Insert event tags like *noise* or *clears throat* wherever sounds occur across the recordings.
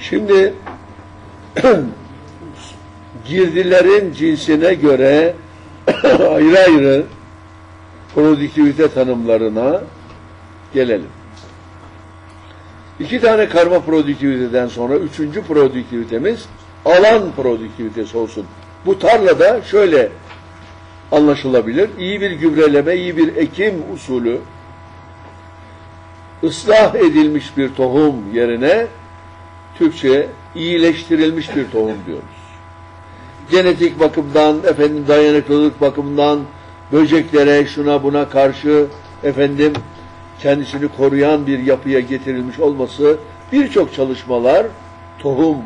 Şimdi girdilerin cinsine göre *coughs* ayrı ayrı produktivite tanımlarına gelelim. İki tane karma produktiviteden sonra üçüncü produktivitemiz alan produktivitesi olsun. Bu tarlada şöyle anlaşılabilir. İyi bir gübreleme, iyi bir ekim usulü ıslah edilmiş bir tohum yerine Türkçe iyileştirilmiş bir tohum diyoruz. Genetik bakımdan, efendim dayanıklılık bakımından böceklere, şuna buna karşı efendim kendisini koruyan bir yapıya getirilmiş olması birçok çalışmalar tohum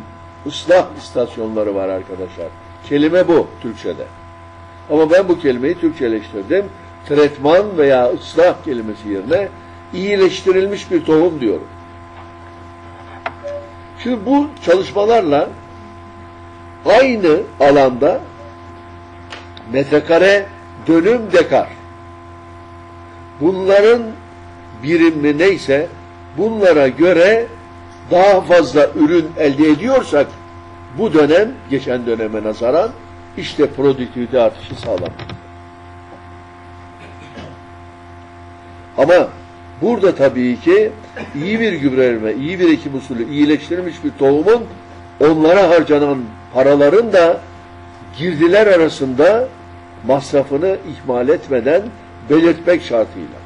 ıslah istasyonları var arkadaşlar. Kelime bu Türkçe'de. Ama ben bu kelimeyi Türkçeleştirdim. Tretman veya ıslah kelimesi yerine iyileştirilmiş bir tohum diyorum. Şimdi bu çalışmalarla aynı alanda metrekare dönüm dekar. Bunların birimi neyse bunlara göre daha fazla ürün elde ediyorsak bu dönem geçen döneme nazaran işte produktivite artışı sağlanır. Ama burada tabii ki iyi bir gübreleme, iyi bir ekim usulü, iyileştirilmiş bir tohumun onlara harcanan paraların da girdiler arasında masrafını ihmal etmeden belirtmek şartıyla.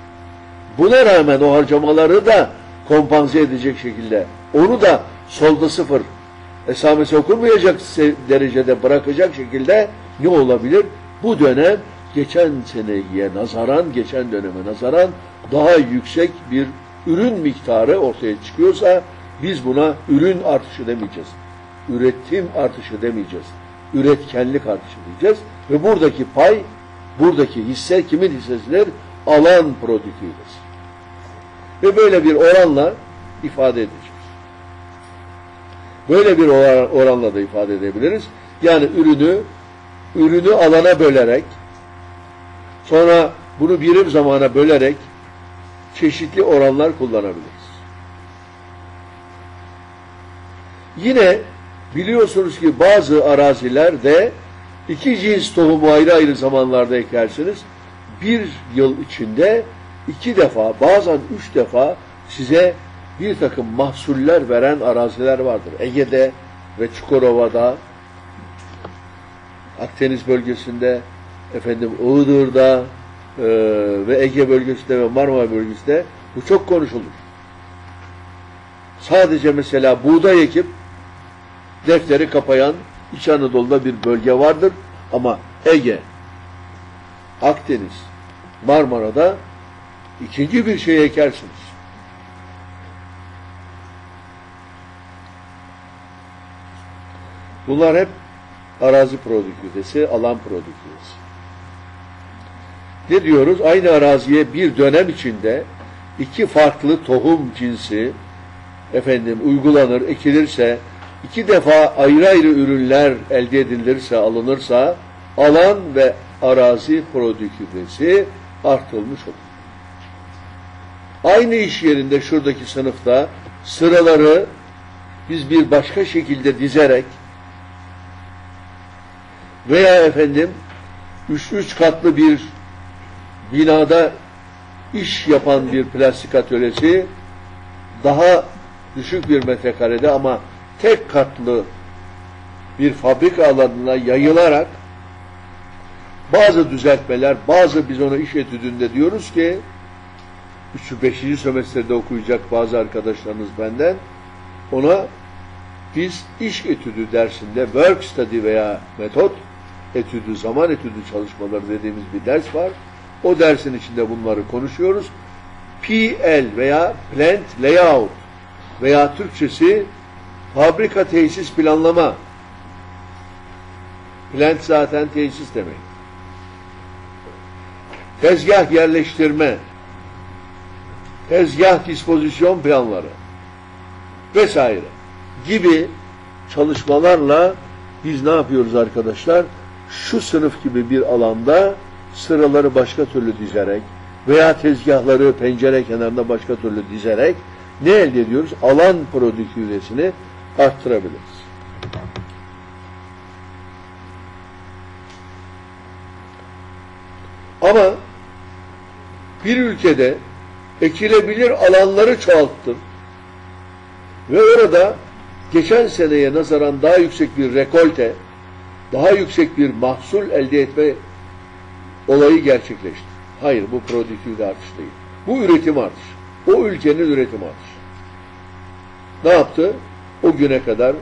Buna rağmen o harcamaları da kompanze edecek şekilde, onu da solda sıfır, esamesi okunmayacak derecede bırakacak şekilde ne olabilir? Bu dönem geçen seneye nazaran, geçen döneme nazaran daha yüksek bir ürün miktarı ortaya çıkıyorsa biz buna ürün artışı demeyeceğiz. Üretim artışı demeyeceğiz. Üretkenlik artışı diyeceğiz. Ve buradaki pay, buradaki hisse kimin hissesidir? Alan produktivitesi. Ve böyle bir oranla ifade edeceğiz. Böyle bir oranla da ifade edebiliriz. Yani ürünü ürünü alana bölerek sonra bunu birim zamana bölerek çeşitli oranlar kullanabiliriz. Yine biliyorsunuz ki bazı arazilerde iki cins tohumu ayrı ayrı zamanlarda ekersiniz. Bir yıl içinde iki defa bazen üç defa size bir takım mahsuller veren araziler vardır. Ege'de ve Çukurova'da, Akdeniz bölgesinde, efendim Iğdır'da e, ve Ege bölgesinde ve Marmara bölgesinde bu çok konuşulur. Sadece mesela buğday ekip defteri kapayan İç Anadolu'da bir bölge vardır ama Ege, Akdeniz, Marmara'da ikinci bir şey ekersiniz. Bunlar hep arazi produktivitesi, alan produktivitesi. Ne diyoruz? Aynı araziye bir dönem içinde iki farklı tohum cinsi efendim uygulanır, ekilirse, iki defa ayrı ayrı ürünler elde edilirse, alınırsa alan ve arazi produktivitesi artılmış olur. Aynı iş yerinde şuradaki sınıfta sıraları biz bir başka şekilde dizerek veya efendim üç, üç katlı bir binada iş yapan bir plastik atölyesi daha düşük bir metrekarede ama tek katlı bir fabrika alanına yayılarak bazı düzeltmeler, bazı biz ona iş etüdünde diyoruz ki 3. 5. sömestrede okuyacak bazı arkadaşlarınız benden ona biz iş etüdü dersinde work study veya metot etüdü, zaman etüdü çalışmaları dediğimiz bir ders var. O dersin içinde bunları konuşuyoruz. PL veya Plant Layout veya Türkçesi fabrika tesis planlama. Plant zaten tesis demek. Tezgah yerleştirme, tezgah dispozisyon planları vesaire gibi çalışmalarla biz ne yapıyoruz arkadaşlar? Şu sınıf gibi bir alanda sıraları başka türlü dizerek veya tezgahları pencere kenarında başka türlü dizerek ne elde ediyoruz? Alan produktivitesini arttırabiliriz. Ama bir ülkede ekilebilir alanları çoğalttın ve orada geçen seneye nazaran daha yüksek bir rekolte, daha yüksek bir mahsul elde etme olayı gerçekleşti. Hayır bu produktivite artış değil. Bu üretim artışı. O ülkenin üretim artışı. Ne yaptı? O güne kadar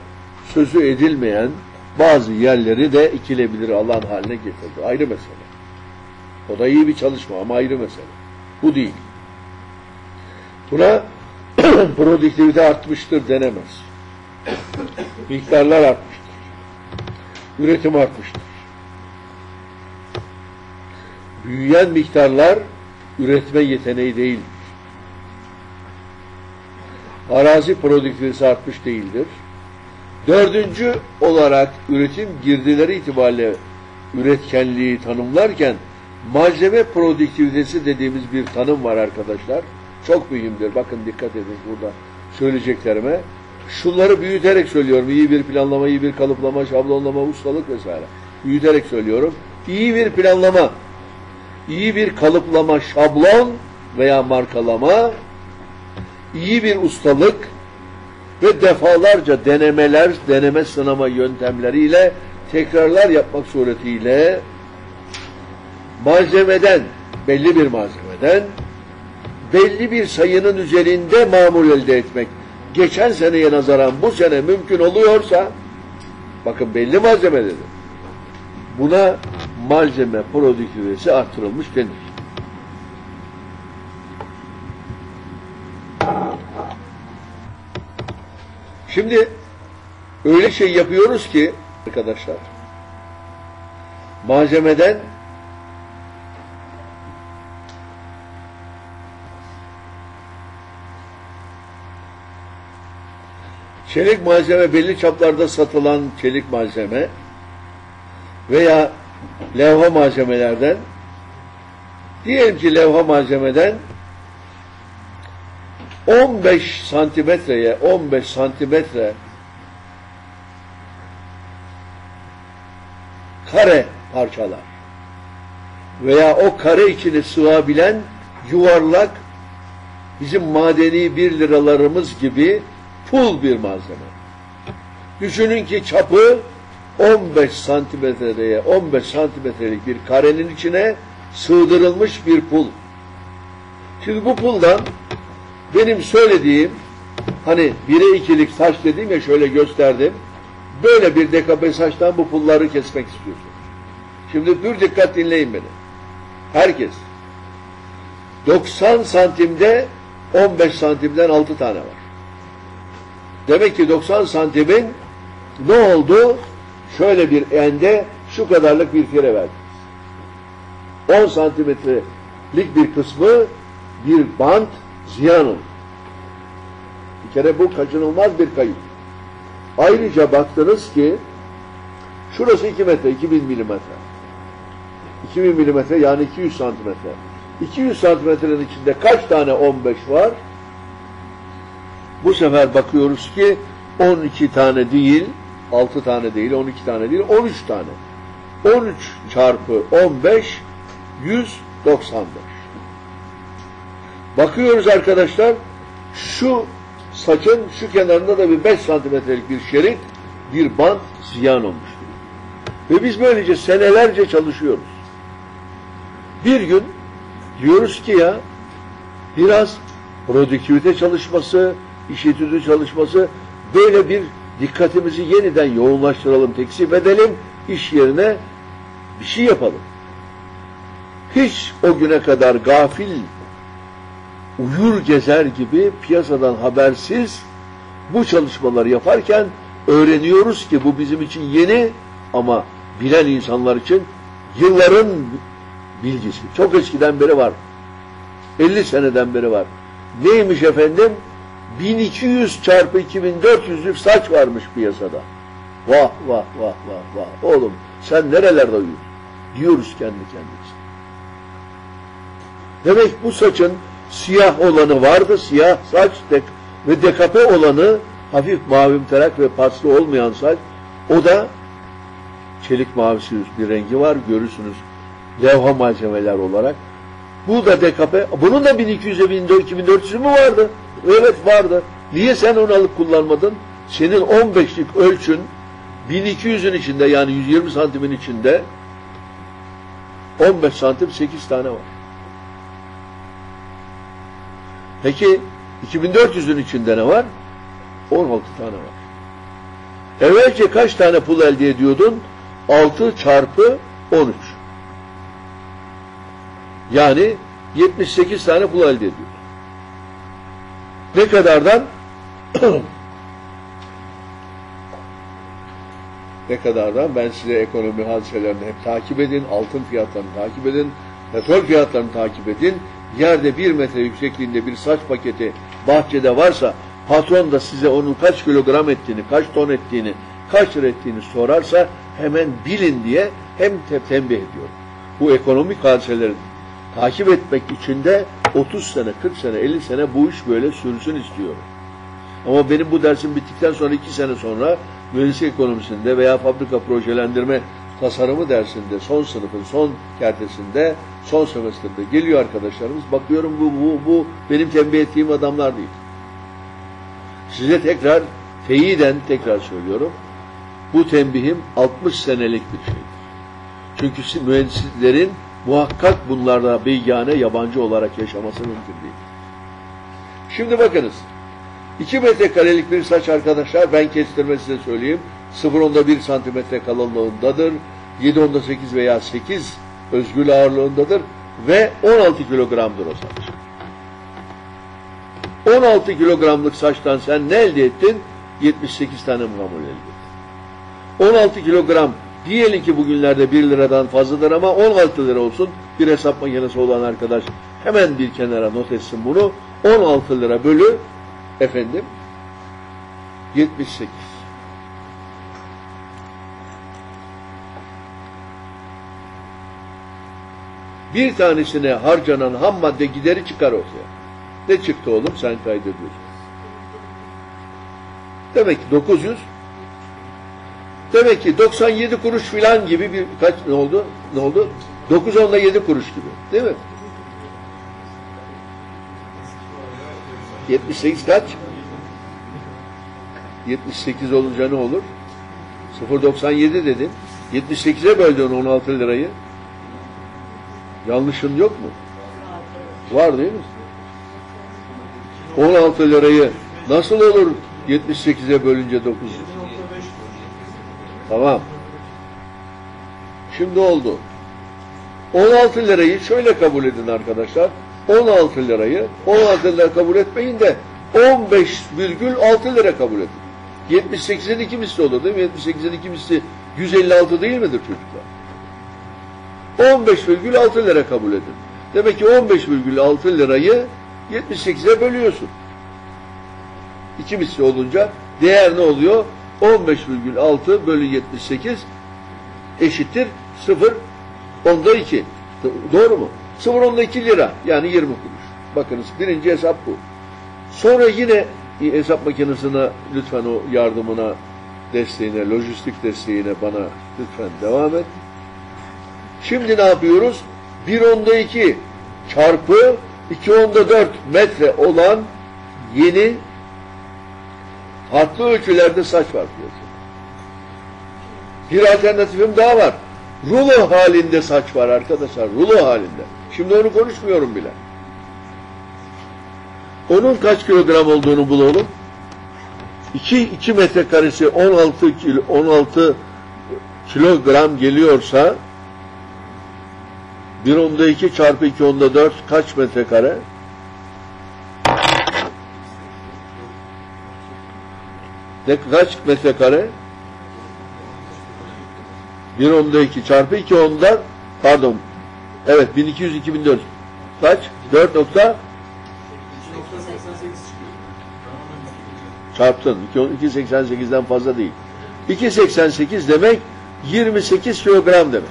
sözü edilmeyen bazı yerleri de ikilebilir alan haline getirdi. Ayrı mesele. O da iyi bir çalışma ama ayrı mesele. Bu değil. Buna *clears throat* produktivite artmıştır denemez. *clears throat* Miktarlar artmıştır. Üretim artmıştır. Büyüyen miktarlar üretme yeteneği değildir. Arazi produktivitesi artmış değildir. Dördüncü olarak üretim girdileri itibariyle üretkenliği tanımlarken malzeme produktivitesi dediğimiz bir tanım var arkadaşlar. Çok mühimdir. Bakın dikkat edin burada söyleyeceklerime. Şunları büyüterek söylüyorum. İyi bir planlama, iyi bir kalıplama, şablonlama, ustalık vesaire. Büyüterek söylüyorum. İyi bir planlama, iyi bir kalıplama, şablon veya markalama, iyi bir ustalık ve defalarca denemeler, deneme sınama yöntemleriyle tekrarlar yapmak suretiyle malzemeden, belli bir malzemeden belli bir sayının üzerinde mamul elde etmek geçen seneye nazaran bu sene mümkün oluyorsa bakın belli malzeme dedim. Buna malzeme produktivitesi artırılmış denir. Şimdi öyle şey yapıyoruz ki arkadaşlar malzemeden çelik malzeme belli çaplarda satılan çelik malzeme veya levha malzemelerden diyelim ki levha malzemeden 15 santimetreye 15 santimetre kare parçalar veya o kare içine sığabilen yuvarlak bizim madeni bir liralarımız gibi pul bir malzeme. Düşünün ki çapı 15 santimetreye 15 santimetrelik bir karenin içine sığdırılmış bir pul. Şimdi bu puldan benim söylediğim hani bire ikilik saç dedim ya şöyle gösterdim. Böyle bir dekabe saçtan bu pulları kesmek istiyorsun. Şimdi pür dikkat dinleyin beni. Herkes. 90 santimde 15 santimden 6 tane var. Demek ki 90 santimin ne oldu? Şöyle bir ende şu kadarlık bir fire verdi. 10 santimetrelik bir kısmı bir bant ziyan oldu. Bir kere bu kaçınılmaz bir kayıp. Ayrıca baktınız ki şurası 2 metre, 2000 milimetre. 2000 milimetre yani 200 santimetre. 200 santimetrenin içinde kaç tane 15 var? Bu sefer bakıyoruz ki 12 tane değil, 6 tane değil, 12 tane değil, 13 tane. 13 çarpı 15, 195. Bakıyoruz arkadaşlar, şu saçın şu kenarında da bir 5 santimetrelik bir şerit, bir bant ziyan olmuş. Ve biz böylece senelerce çalışıyoruz. Bir gün diyoruz ki ya, biraz produktivite çalışması, iş etüdü çalışması böyle bir dikkatimizi yeniden yoğunlaştıralım, teksif edelim, iş yerine bir şey yapalım. Hiç o güne kadar gafil, uyur gezer gibi piyasadan habersiz bu çalışmaları yaparken öğreniyoruz ki bu bizim için yeni ama bilen insanlar için yılların bilgisi. Çok eskiden beri var. 50 seneden beri var. Neymiş efendim? 1200 çarpı 2400'lük saç varmış piyasada. Vah vah vah vah vah. Oğlum sen nerelerde uyuyorsun? Diyoruz kendi kendimize. Demek bu saçın siyah olanı vardı. Siyah saç dek ve dekape olanı hafif mavimterak ve paslı olmayan saç. O da çelik mavisi bir rengi var. Görürsünüz levha malzemeler olarak. Bu da dekape. Bunun da 1200'e 2400'ü mü vardı? Evet vardı. Niye sen onu alıp kullanmadın? Senin 15'lik ölçün 1200'ün içinde yani 120 santimin içinde 15 santim 8 tane var. Peki 2400'ün içinde ne var? 16 tane var. Evvelce kaç tane pul elde ediyordun? 6 çarpı 13. Yani 78 tane pul elde ediyor. Ne kadardan? *clears throat* ne kadardan? Ben size ekonomi hadiselerini hep takip edin, altın fiyatlarını takip edin, petrol fiyatlarını takip edin. Yerde bir metre yüksekliğinde bir saç paketi bahçede varsa patron da size onun kaç kilogram ettiğini, kaç ton ettiğini, kaç lira ettiğini sorarsa hemen bilin diye hem te tembih ediyorum. Bu ekonomik hadiselerin takip etmek için de 30 sene, 40 sene, 50 sene bu iş böyle sürsün istiyorum. Ama benim bu dersim bittikten sonra 2 sene sonra mühendislik ekonomisinde veya fabrika projelendirme tasarımı dersinde son sınıfın son kertesinde son semestrde geliyor arkadaşlarımız. Bakıyorum bu, bu, bu benim tembih ettiğim adamlar değil. Size tekrar teyiden tekrar söylüyorum. Bu tembihim 60 senelik bir şeydir. Çünkü mühendislerin muhakkak bunlarda beygane yabancı olarak yaşaması mümkün değil. Şimdi bakınız. 2 metrekarelik bir saç arkadaşlar ben kestirme size söyleyeyim. 0.1 1 santimetre kalınlığındadır. 7.8 veya 8 özgül ağırlığındadır ve 16 kilogramdır o saç. 16 kilogramlık saçtan sen ne elde ettin? 78 tane mamul elde ettin. 16 kilogram diyelim ki bugünlerde 1 liradan fazladır ama 16 lira olsun. Bir hesap makinesi olan arkadaş hemen bir kenara not etsin bunu. 16 lira bölü efendim 78. Bir tanesine harcanan ham madde gideri çıkar ortaya. Ne çıktı oğlum sen kaydediyorsun. Demek ki 900 Demek ki 97 kuruş filan gibi bir kaç ne oldu? Ne oldu? 9 onda 7 kuruş gibi. Değil mi? 78 kaç? 78 olunca ne olur? 0.97 dedin. 78'e böldün 16 lirayı. Yanlışın yok mu? Var değil mi? 16 lirayı nasıl olur 78'e bölünce 900? Tamam. Şimdi oldu. 16 lirayı şöyle kabul edin arkadaşlar. 16 lirayı 16 lira kabul etmeyin de 15,6 lira kabul edin. 78'in iki misli olur değil mi? 78'in iki misli 156 değil midir çocuklar? 15,6 lira kabul edin. Demek ki 15,6 lirayı 78'e bölüyorsun. İki misli olunca değer ne oluyor? 15,6 bölü 78 eşittir 0 onda 2. Doğru mu? 0 onda 2 lira yani 20 kuruş. Bakınız birinci hesap bu. Sonra yine hesap makinesine lütfen o yardımına desteğine, lojistik desteğine bana lütfen devam et. Şimdi ne yapıyoruz? 1 onda 2 çarpı 2 onda 4 metre olan yeni farklı ölçülerde saç var piyasada. Bir alternatifim daha var. Rulo halinde saç var arkadaşlar. Rulo halinde. Şimdi onu konuşmuyorum bile. Onun kaç kilogram olduğunu bulalım. 2 2 metrekaresi 16 kilo 16 kilogram geliyorsa 1 onda 2 çarpı 2 onda 4 kaç metrekare? Ne kaç metrekare? 1 onda 2 çarpı 2 onda pardon evet 1200 2004 kaç? 4 nokta çarptın. 288'den fazla değil. 2.88 demek 28 kilogram demek.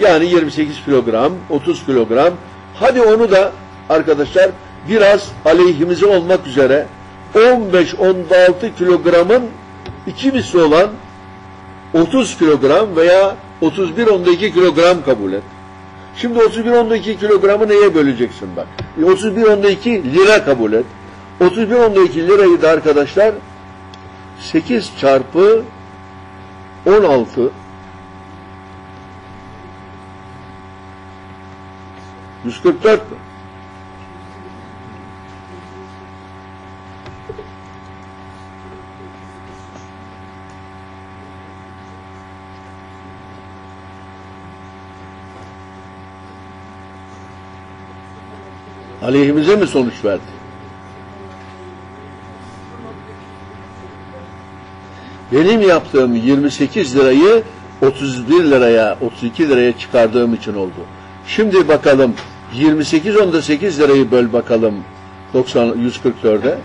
Yani 28 kilogram, 30 kilogram. Hadi onu da arkadaşlar biraz aleyhimize olmak üzere 15-16 kilogramın iki misli olan 30 kilogram veya 31 onda 2 kilogram kabul et. Şimdi 31 onda 2 kilogramı neye böleceksin bak. 31 onda 2 lira kabul et. 31 onda 2 lirayı da arkadaşlar 8 çarpı 16 144 mü? Aleyhimize mi sonuç verdi? Benim yaptığım 28 lirayı 31 liraya, 32 liraya çıkardığım için oldu. Şimdi bakalım 28 onda 8 lirayı böl bakalım 90 144'e.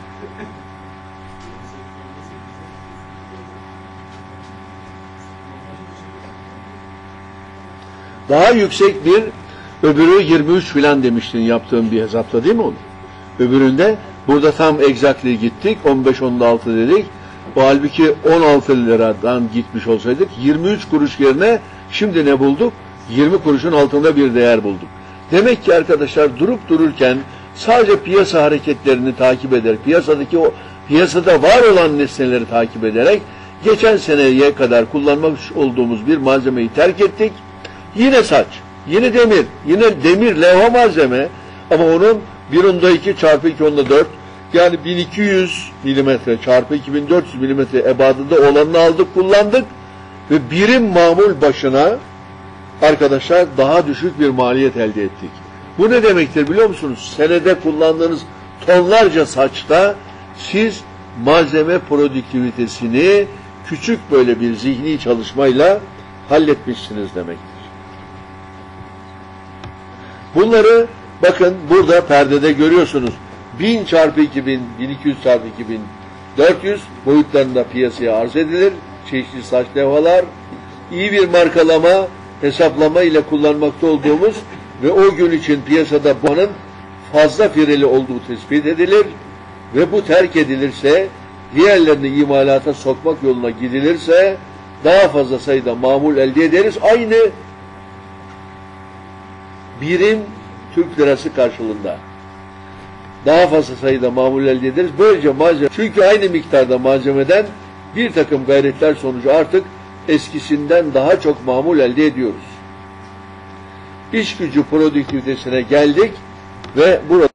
Daha yüksek bir öbürü 23 filan demiştin yaptığım bir hesapta değil mi onu? Öbüründe burada tam exactly gittik 15 16 dedik. O halbuki 16 liradan gitmiş olsaydık 23 kuruş yerine şimdi ne bulduk? 20 kuruşun altında bir değer bulduk. Demek ki arkadaşlar durup dururken sadece piyasa hareketlerini takip eder, piyasadaki o piyasada var olan nesneleri takip ederek geçen seneye kadar kullanmak olduğumuz bir malzemeyi terk ettik. Yine saç, yine demir, yine demir levha malzeme ama onun 1 onda 2 çarpı 2 onda 4 yani 1200 milimetre çarpı 2400 milimetre ebadında olanını aldık kullandık ve birim mamul başına arkadaşlar daha düşük bir maliyet elde ettik. Bu ne demektir biliyor musunuz? Senede kullandığınız tonlarca saçta siz malzeme produktivitesini küçük böyle bir zihni çalışmayla halletmişsiniz demektir. Bunları bakın burada perdede görüyorsunuz. 1000 çarpı 2000, 1200 çarpı 2000, 400 boyutlarında piyasaya arz edilir. Çeşitli saç levhalar, iyi bir markalama, hesaplama ile kullanmakta olduğumuz ve o gün için piyasada bunun fazla fireli olduğu tespit edilir ve bu terk edilirse, diğerlerini imalata sokmak yoluna gidilirse daha fazla sayıda mamul elde ederiz. Aynı birim Türk lirası karşılığında daha fazla sayıda mamul elde ederiz. Böylece malzeme, çünkü aynı miktarda malzemeden bir takım gayretler sonucu artık eskisinden daha çok mamul elde ediyoruz. İş gücü produktivitesine geldik ve burada